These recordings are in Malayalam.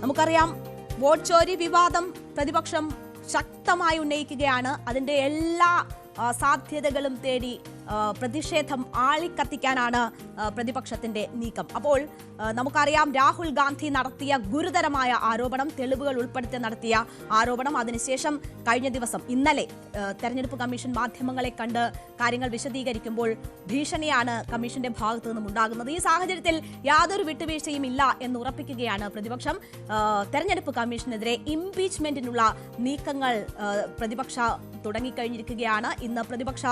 നമുക്കറിയാം വോട്ട് ചോരി വിവാദം പ്രതിപക്ഷം ശക്തമായി ഉന്നയിക്കുകയാണ്. അതിന്റെ എല്ലാ സാധ്യതകളും തേടി പ്രതിഷേധം ആളിക്കത്തിക്കാനാണ് പ്രതിപക്ഷത്തിന്റെ നീക്കം. അപ്പോൾ നമുക്കറിയാം രാഹുൽ ഗാന്ധി നടത്തിയ ഗുരുതരമായ ആരോപണം തെളിവുകൾ ഉൾപ്പെടുത്തി നടത്തിയ ആരോപണം. അതിനുശേഷം കഴിഞ്ഞ ദിവസം ഇന്നലെ തെരഞ്ഞെടുപ്പ് കമ്മീഷൻ മാധ്യമങ്ങളെ കണ്ട് കാര്യങ്ങൾ വിശദീകരിക്കുമ്പോൾ ഭീഷണിയാണ് കമ്മീഷന്റെ ഭാഗത്തു നിന്നും ഉണ്ടാകുന്നത്. ഈ സാഹചര്യത്തിൽ യാതൊരു വിട്ടുവീഴ്ചയും ഇല്ല എന്ന് ഉറപ്പിക്കുകയാണ് പ്രതിപക്ഷം. തെരഞ്ഞെടുപ്പ് കമ്മീഷനെതിരെ ഇംപീച്ച്മെന്റിനുള്ള നീക്കങ്ങൾ പ്രതിപക്ഷ തുടങ്ങിക്കഴിഞ്ഞിരിക്കുകയാണ്. ഇന്ന് പ്രതിപക്ഷ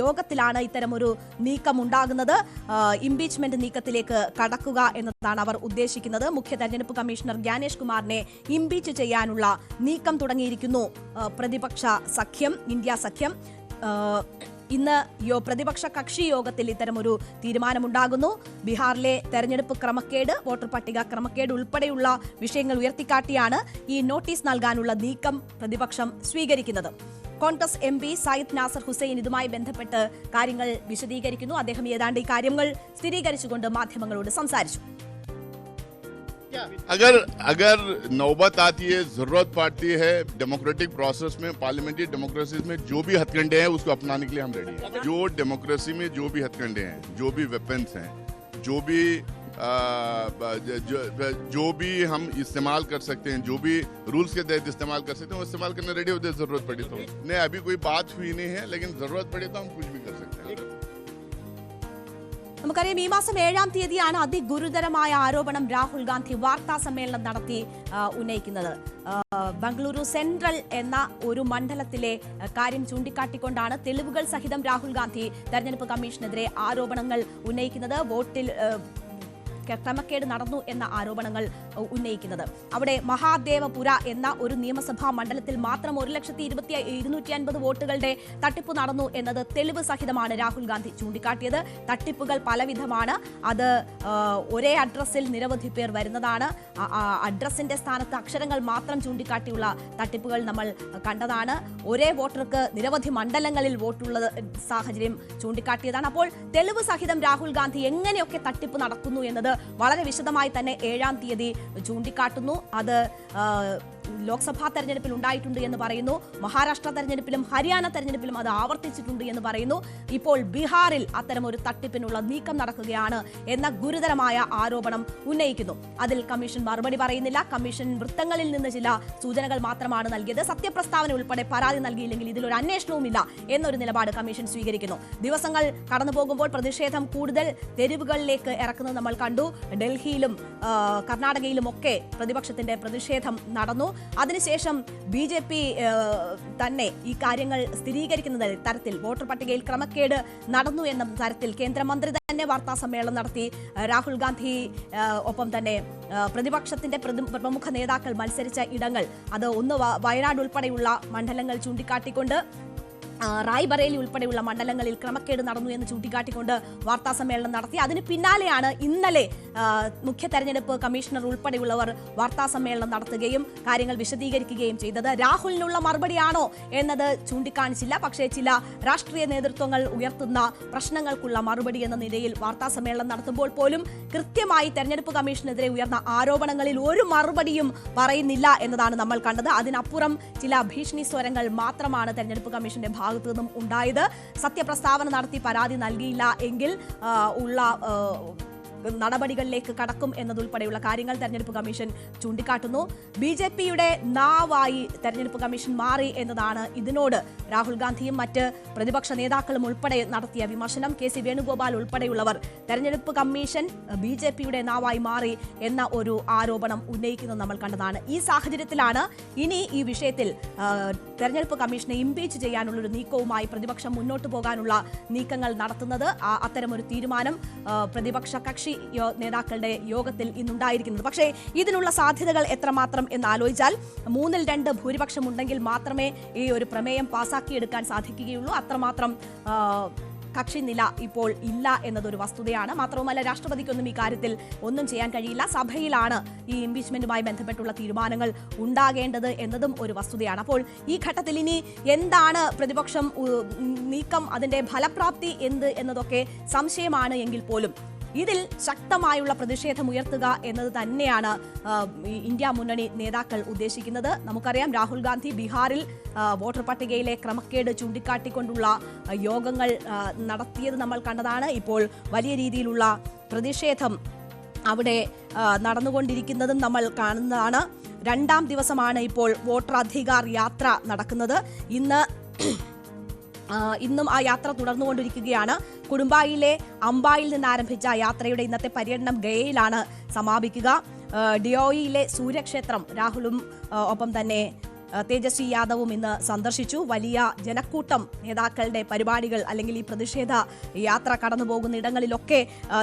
യോഗത്തിലാണ് ഇത്തരമൊരു നീക്കം ഉണ്ടാകുന്നത് ആ, ഇംപീച്ച്മെന്റ് നീക്കത്തിലേക്ക് കടക്കുക എന്നതാണ് അവർ ഉദ്ദേശിക്കുന്നത്. മുഖ്യ തെരഞ്ഞെടുപ്പ് കമ്മീഷണർ ജ്ഞാനേഷ് കുമാറിനെ ഇംപീച്ച് ചെയ്യാനുള്ള നീക്കം തുടങ്ങിയിരിക്കുന്നു പ്രതിപക്ഷ സഖ്യം ഇന്ത്യ സഖ്യം. ഇന്ന് യോ പ്രതിപക്ഷ കക്ഷി യോഗത്തിൽ ഇത്തരമൊരു തീരുമാനമുണ്ടാകുന്നു. ബീഹാറിലെ തെരഞ്ഞെടുപ്പ് ക്രമക്കേട് വോട്ടർ പട്ടിക ക്രമക്കേട് ഉൾപ്പെടെയുള്ള വിഷയങ്ങൾ ഉയർത്തിക്കാട്ടിയാണ് ഈ നോട്ടീസ് നൽകാനുള്ള നീക്കം പ്രതിപക്ഷം സ്വീകരിക്കുന്നത്. Congress M P Syed Nasir Hussain ഇതുമായി ബന്ധപ്പെട്ട് കാര്യങ്ങൾ വിശദീകരിക്കുന്നു അദ്ദേഹം ഏതാണ്ട് ഈ കാര്യങ്ങൾ സ്ഥിരീകരിച്ചുകൊണ്ട് മാധ്യമങ്ങളോട് സംസാരിച്ചു अगर अगर नौबत आती है जरूरत पड़ती है डेमोक्रेटिक प्रोसेस में पार्लियामेंट्री डेमोक्रेसी में जो भी हथकंडे हैं उसको अपनाने के लिए हम रेडी हैं जो डेमोक्रेसी में जो भी हथकंडे हैं जो भी वेपन्स हैं जो भी आ, ब- जो, जो भी हम इस्तेमाल कर सकते हैं जो भी रूल्स के तहत इस्तेमाल कर सकते हैं वो इस्तेमाल करने रेडी होते हैं जरूरत पड़ी तो नहीं अभी कोई बात हुई नहीं है लेकिन जरूरत पड़ी तो हम कुछ भी कर सकते हैं നമുക്കറിയാം ഈ മാസം ഏഴാം തീയതിയാണ് അതിഗുരുതരമായ ആരോപണം രാഹുൽ ഗാന്ധി വാർത്താ സമ്മേളനം നടത്തി ആ, ഉന്നയിക്കുന്നത് ആ, ബംഗളൂരു സെൻട്രൽ എന്ന ഒരു മണ്ഡലത്തിലെ ആ, കാര്യം ചൂണ്ടിക്കാട്ടിക്കൊണ്ടാണ് തെളിവുകൾ സഹിതം രാഹുൽ ഗാന്ധി തെരഞ്ഞെടുപ്പ് കമ്മീഷനെതിരെ ആരോപണങ്ങൾ ഉന്നയിക്കുന്നത് വോട്ടിൽ ആ, ക- ക്രമക്കേട് നടന്നു എന്ന ആരോപണങ്ങൾ ഉന്നയിക്കുന്നത്. അവിടെ മഹാദേവപുര എന്ന ഒരു നിയമസഭാ മണ്ഡലത്തിൽ മാത്രം ഒരു ലക്ഷത്തി ഇരുപത്തി ഇരുന്നൂറ്റി അൻപത് വോട്ടുകളുടെ തട്ടിപ്പ് നടന്നു എന്നത് തെളിവ് സഹിതമാണ് രാഹുൽ ഗാന്ധി ചൂണ്ടിക്കാട്ടിയത്. തട്ടിപ്പുകൾ പലവിധമാണ്. അത് ഒരേ അഡ്രസ്സിൽ നിരവധി പേർ വരുന്നതാണ്. അഡ്രസ്സിന്റെ സ്ഥാനത്ത് അക്ഷരങ്ങൾ മാത്രം ചൂണ്ടിക്കാട്ടിയുള്ള തട്ടിപ്പുകൾ നമ്മൾ കണ്ടതാണ്. ഒരേ വോട്ടർക്ക് നിരവധി മണ്ഡലങ്ങളിൽ വോട്ടുള്ള സാഹചര്യം ചൂണ്ടിക്കാട്ടിയതാണ്. അപ്പോൾ തെളിവ് സഹിതം രാഹുൽ ഗാന്ധി എങ്ങനെയൊക്കെ തട്ടിപ്പ് നടക്കുന്നു എന്നത് വളരെ വിശദമായി തന്നെ ഏഴാം തീയതി ചൂണ്ടിക്കാട്ടുന്നു. അത് ലോക്സഭാ തെരഞ്ഞെടുപ്പിൽ ഉണ്ടായിട്ടുണ്ട് എന്ന് പറയുന്നു. മഹാരാഷ്ട്ര തെരഞ്ഞെടുപ്പിലും ഹരിയാന തെരഞ്ഞെടുപ്പിലും അത് ആവർത്തിച്ചിട്ടുണ്ട് എന്ന് പറയുന്നു. ഇപ്പോൾ ബീഹാറിൽ അത്തരം ഒരു തട്ടിപ്പിനുള്ള നീക്കം നടക്കുകയാണ് എന്ന ഗുരുതരമായ ആരോപണം ഉന്നയിക്കുന്നു. അതിൽ കമ്മീഷൻ മറുപടി പറയുന്നില്ല. കമ്മീഷൻ വൃത്തങ്ങളിൽ നിന്ന് ചില സൂചനകൾ മാത്രമാണ് നൽകിയത്. സത്യപ്രസ്താവന ഉൾപ്പെടെ പരാതി നൽകിയില്ലെങ്കിൽ ഇതിലൊരു അന്വേഷണവുമില്ല എന്നൊരു നിലപാട് കമ്മീഷൻ സ്വീകരിക്കുന്നു. ദിവസങ്ങൾ കടന്നുപോകുമ്പോൾ പ്രതിഷേധം കൂടുതൽ തെരുവുകളിലേക്ക് ഇറക്കുന്നത് നമ്മൾ കണ്ടു. ഡൽഹിയിലും കർണാടകയിലും ഒക്കെ പ്രതിപക്ഷത്തിന്റെ പ്രതിഷേധം നടന്നു. അതിനുശേഷം ബി ജെ പി തന്നെ ഈ കാര്യങ്ങൾ സ്ഥിരീകരിക്കുന്ന തരത്തിൽ വോട്ടർ പട്ടികയിൽ ക്രമക്കേട് നടന്നു എന്ന തരത്തിൽ കേന്ദ്രമന്ത്രി തന്നെ വാർത്താ സമ്മേളനം നടത്തി രാഹുൽ ഗാന്ധി ഒപ്പം തന്നെ പ്രതിപക്ഷത്തിന്റെ പ്രമുഖ നേതാക്കൾ മത്സരിച്ച ഇടങ്ങൾ. അത് ഒന്ന് വയനാട് ഉൾപ്പെടെയുള്ള മണ്ഡലങ്ങൾ ചൂണ്ടിക്കാട്ടിക്കൊണ്ട് റായ്ബറേലി ഉൾപ്പെടെയുള്ള മണ്ഡലങ്ങളിൽ ക്രമക്കേട് നടന്നു എന്ന് ചൂണ്ടിക്കാട്ടിക്കൊണ്ട് വാർത്താ സമ്മേളനം നടത്തി. അതിന് പിന്നാലെയാണ് ഇന്നലെ മുഖ്യ തെരഞ്ഞെടുപ്പ് കമ്മീഷണർ ഉൾപ്പെടെയുള്ളവർ വാർത്താ സമ്മേളനം നടത്തുകയും കാര്യങ്ങൾ വിശദീകരിക്കുകയും ചെയ്തത്. രാഹുലിനുള്ള മറുപടിയാണോ എന്നത് ചൂണ്ടിക്കാണിച്ചില്ല. പക്ഷേ ചില രാഷ്ട്രീയ നേതൃത്വങ്ങൾ ഉയർത്തുന്ന പ്രശ്നങ്ങൾക്കുള്ള മറുപടി എന്ന നിലയിൽ വാർത്താ സമ്മേളനം നടത്തുമ്പോൾ പോലും കൃത്യമായി തെരഞ്ഞെടുപ്പ് കമ്മീഷനെതിരെ ഉയർന്ന ആരോപണങ്ങളിൽ ഒരു മറുപടിയും പറയുന്നില്ല എന്നതാണ് നമ്മൾ കണ്ടത്. അതിനപ്പുറം ചില ഭീഷണി സ്വരങ്ങൾ മാത്രമാണ് തെരഞ്ഞെടുപ്പ് കമ്മീഷന്റെ ഭാഗത്തു നിന്നും ഉണ്ടായത്. സത്യപ്രസ്താവന നടത്തി പരാതി നൽകിയില്ല എങ്കിൽ ഉള്ള നടപടികളിലേക്ക് കടക്കും എന്നതുൾപ്പെടെയുള്ള കാര്യങ്ങൾ തെരഞ്ഞെടുപ്പ് കമ്മീഷൻ ചൂണ്ടിക്കാട്ടുന്നു. ബി ജെ പിയുടെ നാവായി തെരഞ്ഞെടുപ്പ് കമ്മീഷൻ മാറി എന്നതാണ് ഇതിനോട് രാഹുൽ ഗാന്ധിയും മറ്റ് പ്രതിപക്ഷ നേതാക്കളും ഉൾപ്പെടെ നടത്തിയ വിമർശനം. കെ സി വേണുഗോപാൽ ഉൾപ്പെടെയുള്ളവർ തെരഞ്ഞെടുപ്പ് കമ്മീഷൻ ബി ജെ പിയുടെ നാവായി മാറി എന്ന ഒരു ആരോപണം ഉന്നയിക്കുന്നത് നമ്മൾ കണ്ടതാണ്. ഈ സാഹചര്യത്തിലാണ് ഇനി ഈ വിഷയത്തിൽ തെരഞ്ഞെടുപ്പ് കമ്മീഷനെ ഇംപീച്ച് ചെയ്യാനുള്ള ഒരു നീക്കവുമായി പ്രതിപക്ഷം മുന്നോട്ട് പോകാനുള്ള നീക്കങ്ങൾ നടത്തുന്നത്. അത്തരമൊരു തീരുമാനം പ്രതിപക്ഷ കക്ഷി നേതാക്കളുടെ യോഗത്തിൽ ഇന്നുണ്ടായിരിക്കുന്നത്. പക്ഷേ ഇതിനുള്ള സാധ്യതകൾ എത്രമാത്രം എന്ന് ആലോചിച്ചാൽ മൂന്നിൽ രണ്ട് ഭൂരിപക്ഷം ഉണ്ടെങ്കിൽ മാത്രമേ ഈ ഒരു പ്രമേയം പാസാക്കിയെടുക്കാൻ സാധിക്കുകയുള്ളൂ. അത്രമാത്രം കക്ഷി നില ഇപ്പോൾ ഇല്ല എന്നതൊരു വസ്തുതയാണ്. മാത്രവുമല്ല രാഷ്ട്രപതിക്കൊന്നും ഈ കാര്യത്തിൽ ഒന്നും ചെയ്യാൻ കഴിയില്ല. സഭയിലാണ് ഈ ഇംപീച്ച്മെന്റുമായി ബന്ധപ്പെട്ടുള്ള തീരുമാനങ്ങൾ ഉണ്ടാകേണ്ടത് എന്നതും ഒരു വസ്തുതയാണ്. അപ്പോൾ ഈ ഘട്ടത്തിൽ ഇനി എന്താണ് പ്രതിപക്ഷം നീക്കം അതിന്റെ ഫലപ്രാപ്തി എന്ത് എന്നതൊക്കെ സംശയമാണ് എങ്കിൽ പോലും ഇതിൽ ശക്തമായുള്ള പ്രതിഷേധം ഉയർത്തുക എന്നത് തന്നെയാണ് ഇന്ത്യ മുന്നണി നേതാക്കൾ ഉദ്ദേശിക്കുന്നത്. നമുക്കറിയാം രാഹുൽ ഗാന്ധി ബീഹാറിൽ വോട്ടർ പട്ടികയിലെ ക്രമക്കേട് ചൂണ്ടിക്കാട്ടിക്കൊണ്ടുള്ള യോഗങ്ങൾ നടത്തിയത് നമ്മൾ കണ്ടതാണ്. ഇപ്പോൾ വലിയ രീതിയിലുള്ള പ്രതിഷേധം അവിടെ നടന്നുകൊണ്ടിരിക്കുന്നതും നമ്മൾ കാണുന്നതാണ്. രണ്ടാം ദിവസമാണ് ഇപ്പോൾ വോട്ടർ അധികാർ യാത്ര നടക്കുന്നത്. ഇന്ന് ഇന്നും ആ യാത്ര തുടർന്നുകൊണ്ടിരിക്കുകയാണ്. കുടുംബായിലെ അമ്പായിൽ നിന്ന് ആരംഭിച്ച യാത്രയുടെ ഇന്നത്തെ പര്യടനം ഗയയിലാണ് സമാപിക്കുക. ഡിയോയിലെ സൂര്യക്ഷേത്രം രാഹുലും ഒപ്പം തന്നെ തേജസ്വി യാദവും ഇന്ന് സന്ദർശിച്ചു. വലിയ ജനക്കൂട്ടം നേതാക്കളുടെ പരിപാടികൾ അല്ലെങ്കിൽ ഈ പ്രതിഷേധ യാത്ര കടന്നു പോകുന്ന ഇടങ്ങളിലൊക്കെ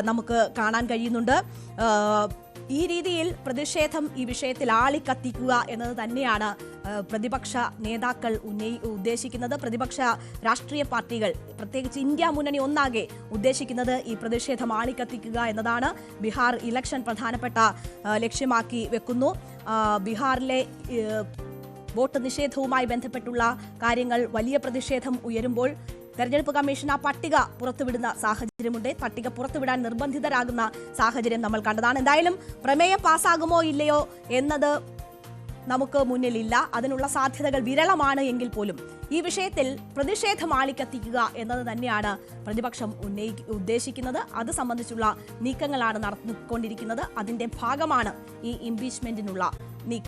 നമുക്ക് കാണാൻ കഴിയുന്നുണ്ട്. ഈ രീതിയിൽ പ്രതിഷേധം ഈ വിഷയത്തിൽ ആളിക്കത്തിക്കുക എന്നത് തന്നെയാണ് പ്രതിപക്ഷ നേതാക്കൾ ഉന്നയി ഉദ്ദേശിക്കുന്നത്. പ്രതിപക്ഷ രാഷ്ട്രീയ പാർട്ടികൾ പ്രത്യേകിച്ച് ഇന്ത്യ മുന്നണി ഒന്നാകെ ഉദ്ദേശിക്കുന്നത് ഈ പ്രതിഷേധം ആളിക്കത്തിക്കുക എന്നതാണ് ബീഹാർ ഇലക്ഷൻ പ്രധാനപ്പെട്ട ലക്ഷ്യമാക്കി വെക്കുന്നു. ബീഹാറിലെ വോട്ട് നിഷേധവുമായി ബന്ധപ്പെട്ടുള്ള കാര്യങ്ങൾ വലിയ പ്രതിഷേധം ഉയരുമ്പോൾ തെരഞ്ഞെടുപ്പ് കമ്മീഷൻ ആ പട്ടിക പുറത്തുവിടുന്ന സാഹചര്യമുണ്ട്. പട്ടിക പുറത്തുവിടാൻ നിർബന്ധിതരാകുന്ന സാഹചര്യം നമ്മൾ കണ്ടതാണ്. എന്തായാലും പ്രമേയം പാസ്സാകുമോ ഇല്ലയോ എന്നത് നമുക്ക് മുന്നിലില്ല. അതിനുള്ള സാധ്യതകൾ വിരളമാണ് എങ്കിൽ പോലും ഈ വിഷയത്തിൽ പ്രതിഷേധം ആളിക്കത്തിക്കുക എന്നത് തന്നെയാണ് പ്രതിപക്ഷം ഉന്നയി ഉദ്ദേശിക്കുന്നത്. അത് സംബന്ധിച്ചുള്ള നീക്കങ്ങളാണ് നടന്നുകൊണ്ടിരിക്കുന്നത്. അതിന്റെ ഭാഗമാണ് ഈ ഇംപീച്ച്മെന്റിനുള്ള നീക്കം.